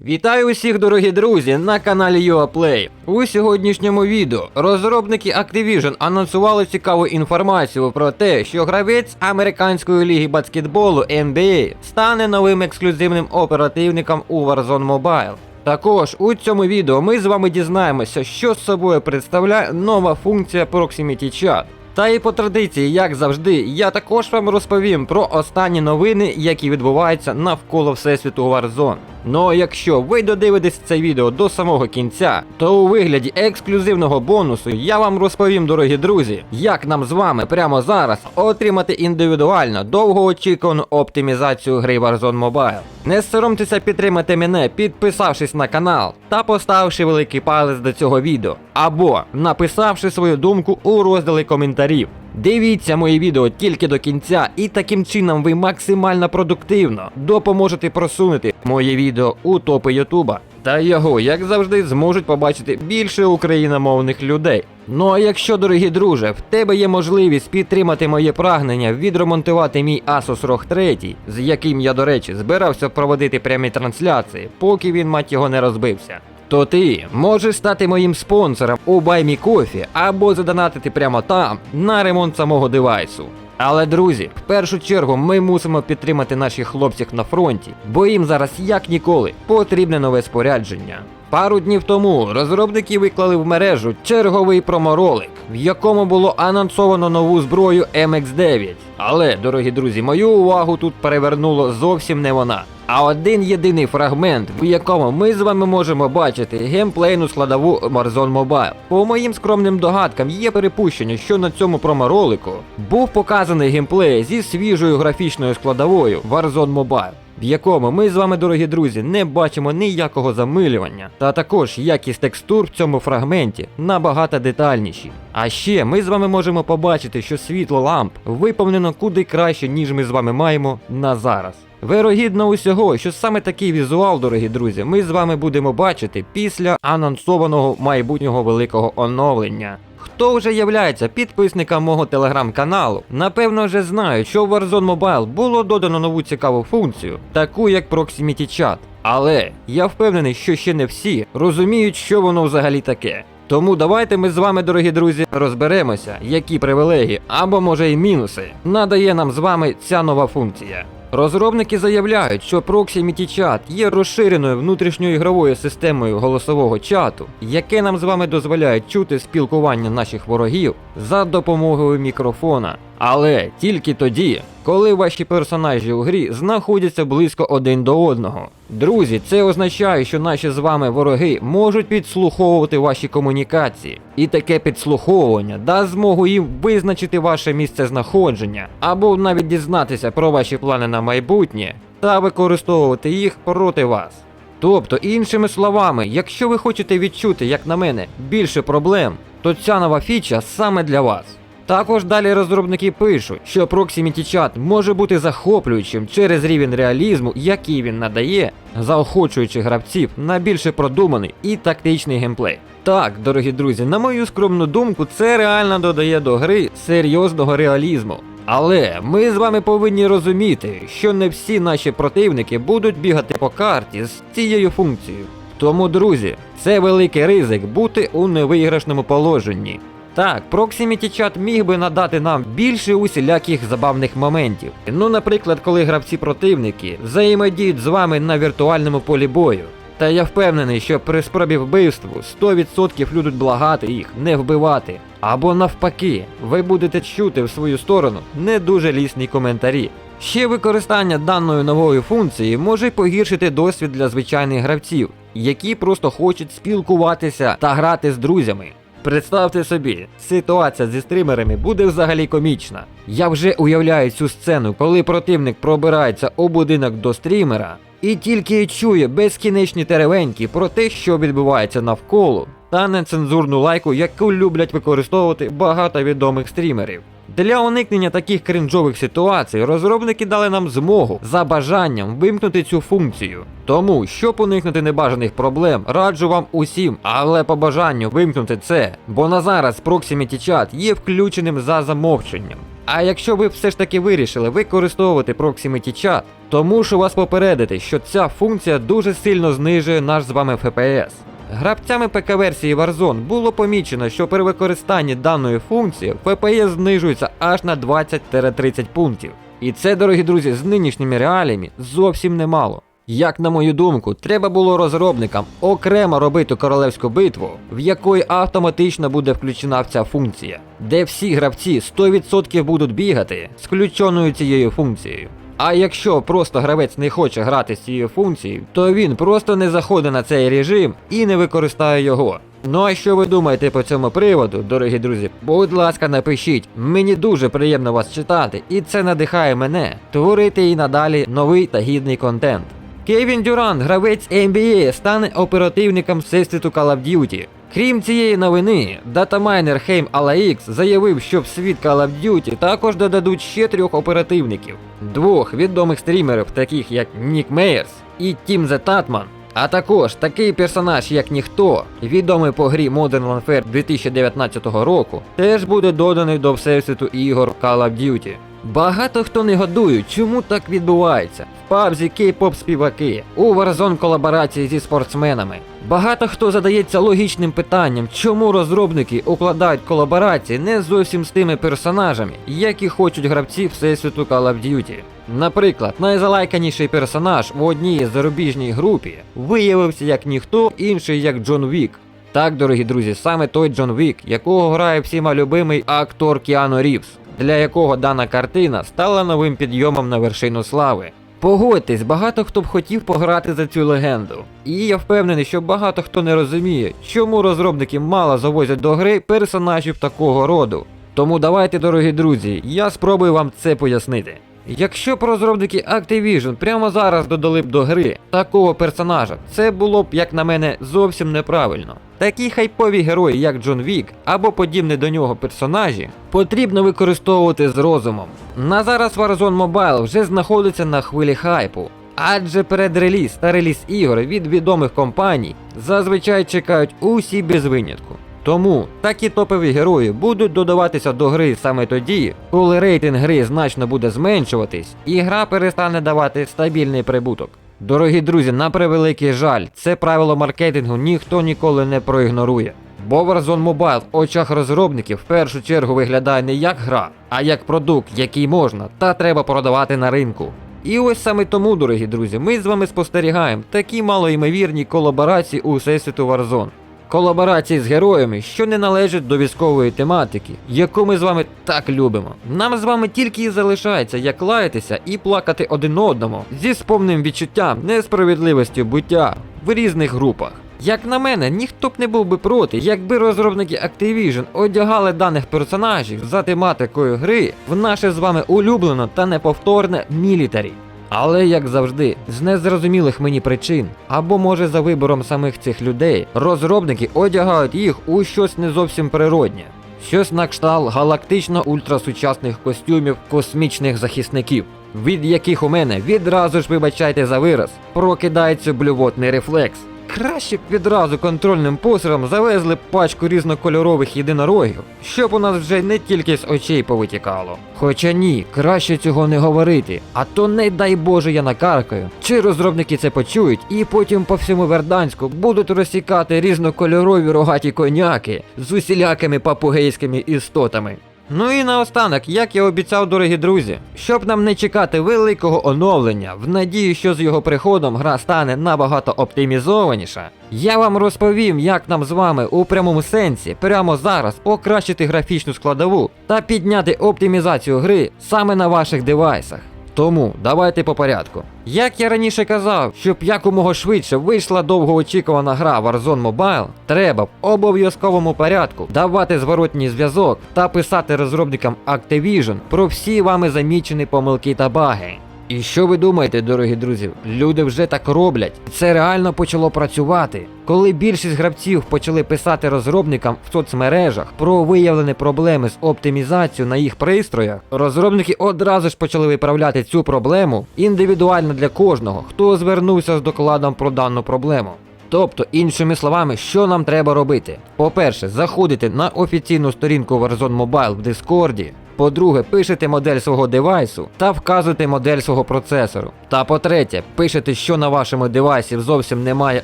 Вітаю усіх, дорогі друзі, на каналі UAPlay. У сьогоднішньому відео розробники Activision анонсували цікаву інформацію про те, що гравець американської ліги баскетболу NBA стане новим ексклюзивним оперативником у Warzone Mobile. Також у цьому відео ми з вами дізнаємося, що з собою представляє нова функція Proximity Chat. Та і по традиції, як завжди, я також вам розповім про останні новини, які відбуваються навколо всесвіту Warzone. Ну а якщо ви додивитесь це відео до самого кінця, то у вигляді ексклюзивного бонусу я вам розповім, дорогі друзі, як нам з вами прямо зараз отримати індивідуально довгоочікувану оптимізацію гри Warzone Mobile. Не соромтеся підтримати мене, підписавшись на канал та поставивши великий палець до цього відео, або написавши свою думку у розділі коментарів. Дивіться мої відео тільки до кінця, і таким чином ви максимально продуктивно допоможете просунути моє відео у топи Ютуба. Та його, як завжди, зможуть побачити більше україномовних людей. Ну а якщо, дорогі друже, в тебе є можливість підтримати моє прагнення відремонтувати мій Asus ROG 3, з яким я, до речі, збирався проводити прямі трансляції, поки він мать його не розбився. То ти можеш стати моїм спонсором у BuyMeCoffee або задонатити прямо там на ремонт самого девайсу. Але друзі, в першу чергу ми мусимо підтримати наших хлопців на фронті, бо їм зараз як ніколи потрібне нове спорядження. Пару днів тому розробники виклали в мережу черговий проморолик, в якому було анонсовано нову зброю MX9. Але, дорогі друзі, мою увагу тут перевернуло зовсім не вона. А один єдиний фрагмент, в якому ми з вами можемо бачити геймплейну складову Warzone Mobile. По моїм скромним догадкам є перепущення, що на цьому проморолику був показаний геймплей зі свіжою графічною складовою Warzone Mobile. В якому ми з вами, дорогі друзі, не бачимо ніякого замилювання. Та також якість текстур в цьому фрагменті набагато детальніші. А ще ми з вами можемо побачити, що світло ламп виповнено куди краще, ніж ми з вами маємо на зараз. Вирогідно усього, що саме такий візуал, дорогі друзі, ми з вами будемо бачити після анонсованого майбутнього великого оновлення. Хто вже являється підписником мого телеграм-каналу, напевно вже знають, що в Warzone Mobile було додано нову цікаву функцію, таку як Proximity Chat. Але я впевнений, що ще не всі розуміють, що воно взагалі таке. Тому давайте ми з вами, дорогі друзі, розберемося, які привілегії або може й мінуси надає нам з вами ця нова функція. Розробники заявляють, що Proximity Chat є розширеною внутрішньоігровою системою голосового чату, яке нам з вами дозволяє чути спілкування наших ворогів за допомогою мікрофона. Але тільки тоді, коли ваші персонажі у грі знаходяться близько один до одного. Друзі, це означає, що наші з вами вороги можуть підслуховувати ваші комунікації, і таке підслуховування дасть змогу їм визначити ваше місце знаходження, або навіть дізнатися про ваші плани на майбутнє та використовувати їх проти вас. Тобто, іншими словами, якщо ви хочете відчути, як на мене, більше проблем, то ця нова фіча саме для вас. Також далі розробники пишуть, що Proximity Chat може бути захоплюючим через рівень реалізму, який він надає, заохочуючи гравців на більше продуманий і тактичний геймплей. Так, дорогі друзі, на мою скромну думку, це реально додає до гри серйозного реалізму. Але ми з вами повинні розуміти, що не всі наші противники будуть бігати по карті з цією функцією. Тому, друзі, це великий ризик бути у невиграшному положенні. Так, Proximity Chat міг би надати нам більше усіляких забавних моментів. Ну, наприклад, коли гравці-противники взаємодіють з вами на віртуальному полі бою. Та я впевнений, що при спробі вбивству 100% будуть благати їх не вбивати. Або навпаки, ви будете чути в свою сторону не дуже лісні коментарі. Ще використання даної нової функції може погіршити досвід для звичайних гравців, які просто хочуть спілкуватися та грати з друзями. Представте собі, ситуація зі стримерами буде взагалі комічна. Я вже уявляю цю сцену, коли противник пробирається у будинок до стрімера і тільки чує безкінечні теревеньки про те, що відбувається навколо, та нецензурну лайку, яку люблять використовувати багато відомих стрімерів. Для уникнення таких кринжових ситуацій розробники дали нам змогу за бажанням вимкнути цю функцію. Тому, щоб уникнути небажаних проблем, раджу вам усім, але по бажанню вимкнути це, бо на зараз Proximity Chat є включеним за замовченням. А якщо ви все ж таки вирішили використовувати Proximity Chat, то мушу вас попередити, що ця функція дуже сильно знижує наш з вами FPS. Гравцями ПК-версії Warzone було помічено, що при використанні даної функції FPS знижується аж на 20-30 пунктів. І це, дорогі друзі, з нинішніми реаліями зовсім немало. Як на мою думку, треба було розробникам окремо робити королевську битву, в якої автоматично буде включена ця функція, де всі гравці 100% будуть бігати з включеною цією функцією. А якщо просто гравець не хоче грати з цією функцією, то він просто не заходить на цей режим і не використає його. Ну а що ви думаєте по цьому приводу, дорогі друзі? Будь ласка, напишіть. Мені дуже приємно вас читати, і це надихає мене творити і надалі новий та гідний контент. Кевін Дюрант, гравець NBA, стане оперативником всесвіту Call of Duty. Крім цієї новини, датамайнер Хейм AlaX заявив, що в світ Call of Duty також додадуть ще трьох оперативників, двох відомих стрімерів, таких як Нік Мейерс і Тім Зе Татман. А також такий персонаж, як ніхто, відомий по грі Modern Warfare 2019 року, теж буде доданий до всесвіту ігор Call of Duty. Багато хто не годує, чому так відбувається. В пабзі кей-поп співаки, у Warzone колаборації зі спортсменами. Багато хто задається логічним питанням, чому розробники укладають колаборації не зовсім з тими персонажами, які хочуть гравці всесвіту Call of Duty. Наприклад, найзалайканіший персонаж в одній зарубіжній групі виявився як ніхто інший як Джон Вік. Так, дорогі друзі, саме той Джон Вік, якого грає всіма любимий актор Кіану Рівс, для якого дана картина стала новим підйомом на вершину слави. Погодьтесь, багато хто б хотів пограти за цю легенду. І я впевнений, що багато хто не розуміє, чому розробники мало завозять до гри персонажів такого роду. Тому давайте, дорогі друзі, я спробую вам це пояснити. Якщо б розробники Activision прямо зараз додали б до гри такого персонажа, це було б, як на мене, зовсім неправильно. Такі хайпові герої, як Джон Вік або подібні до нього персонажі, потрібно використовувати з розумом. На зараз Warzone Mobile вже знаходиться на хвилі хайпу. Адже передреліз та реліз ігор від відомих компаній зазвичай чекають усі без винятку. Тому такі топові герої будуть додаватися до гри саме тоді, коли рейтинг гри значно буде зменшуватись, і гра перестане давати стабільний прибуток. Дорогі друзі, на превеликий жаль, це правило маркетингу ніхто ніколи не проігнорує. Бо Warzone Mobile в очах розробників в першу чергу виглядає не як гра, а як продукт, який можна та треба продавати на ринку. І ось саме тому, дорогі друзі, ми з вами спостерігаємо такі малоймовірні колаборації у всесвіту Warzone. Колаборації з героями, що не належать до військової тематики, яку ми з вами так любимо. Нам з вами тільки і залишається як лаятися і плакати один одному зі сповним відчуттям несправедливості буття в різних групах. Як на мене, ніхто б не був би проти, якби розробники Activision одягали даних персонажів за тематикою гри в наше з вами улюблене та неповторне мілітарі. Але як завжди, з незрозумілих мені причин, або може за вибором самих цих людей, розробники одягають їх у щось не зовсім природнє. Щось на кшталт галактично ультрасучасних костюмів космічних захисників, від яких у мене відразу ж вибачайте за вираз, прокидається блювотний рефлекс. Краще б відразу контрольним посером завезли пачку різнокольорових єдинорогів, щоб у нас вже не тільки з очей повитікало. Хоча ні, краще цього не говорити, а то не дай Боже я накаркаю. Чи розробники це почують і потім по всьому Верданську будуть розсікати різнокольорові рогаті коняки з усілякими папугейськими істотами. Ну і наостанок, як я обіцяв, дорогі друзі, щоб нам не чекати великого оновлення, в надії, що з його приходом гра стане набагато оптимізованіша, я вам розповім, як нам з вами у прямому сенсі прямо зараз покращити графічну складову та підняти оптимізацію гри саме на ваших девайсах. Тому давайте по порядку. Як я раніше казав, щоб якомога швидше вийшла довгоочікувана гра Warzone Mobile, треба в обов'язковому порядку давати зворотній зв'язок та писати розробникам Activision про всі вами замічені помилки та баги. І що ви думаєте, дорогі друзі? Люди вже так роблять. Це реально почало працювати. Коли більшість гравців почали писати розробникам в соцмережах про виявлені проблеми з оптимізацією на їх пристроях, розробники одразу ж почали виправляти цю проблему індивідуально для кожного, хто звернувся з докладом про дану проблему. Тобто, іншими словами, що нам треба робити? По-перше, заходити на офіційну сторінку Warzone Mobile в Дискорді, По-друге, пишете модель свого девайсу та вказуєте модель свого процесору. Та по-третє, пишете, що на вашому девайсі зовсім немає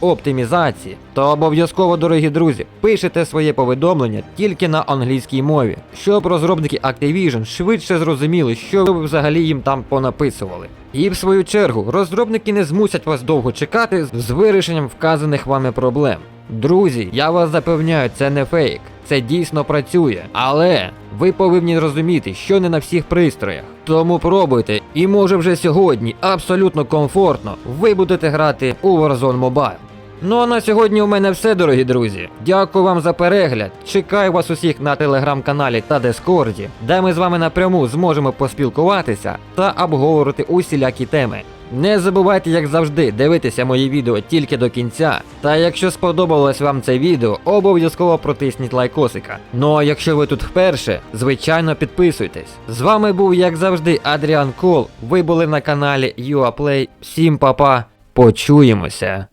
оптимізації, то обов'язково, дорогі друзі, пишете своє повідомлення тільки на англійській мові, щоб розробники Activision швидше зрозуміли, що ви взагалі їм там понаписували. І в свою чергу розробники не змусять вас довго чекати з вирішенням вказаних вами проблем. Друзі, я вас запевняю, це не фейк, це дійсно працює. Але ви повинні розуміти, що не на всіх пристроях. Тому пробуйте, і може вже сьогодні абсолютно комфортно ви будете грати у Warzone Mobile. Ну а на сьогодні у мене все, дорогі друзі. Дякую вам за перегляд. Чекаю вас усіх на телеграм-каналі та Дискорді, де ми з вами напряму зможемо поспілкуватися та обговорити усілякі теми. Не забувайте, як завжди, дивитися мої відео тільки до кінця. Та якщо сподобалось вам це відео, обов'язково протисніть лайкосика. Ну а якщо ви тут вперше, звичайно підписуйтесь. З вами був, як завжди, Адріан Кол. Ви були на каналі UAPlay. Всім па-па, почуємося.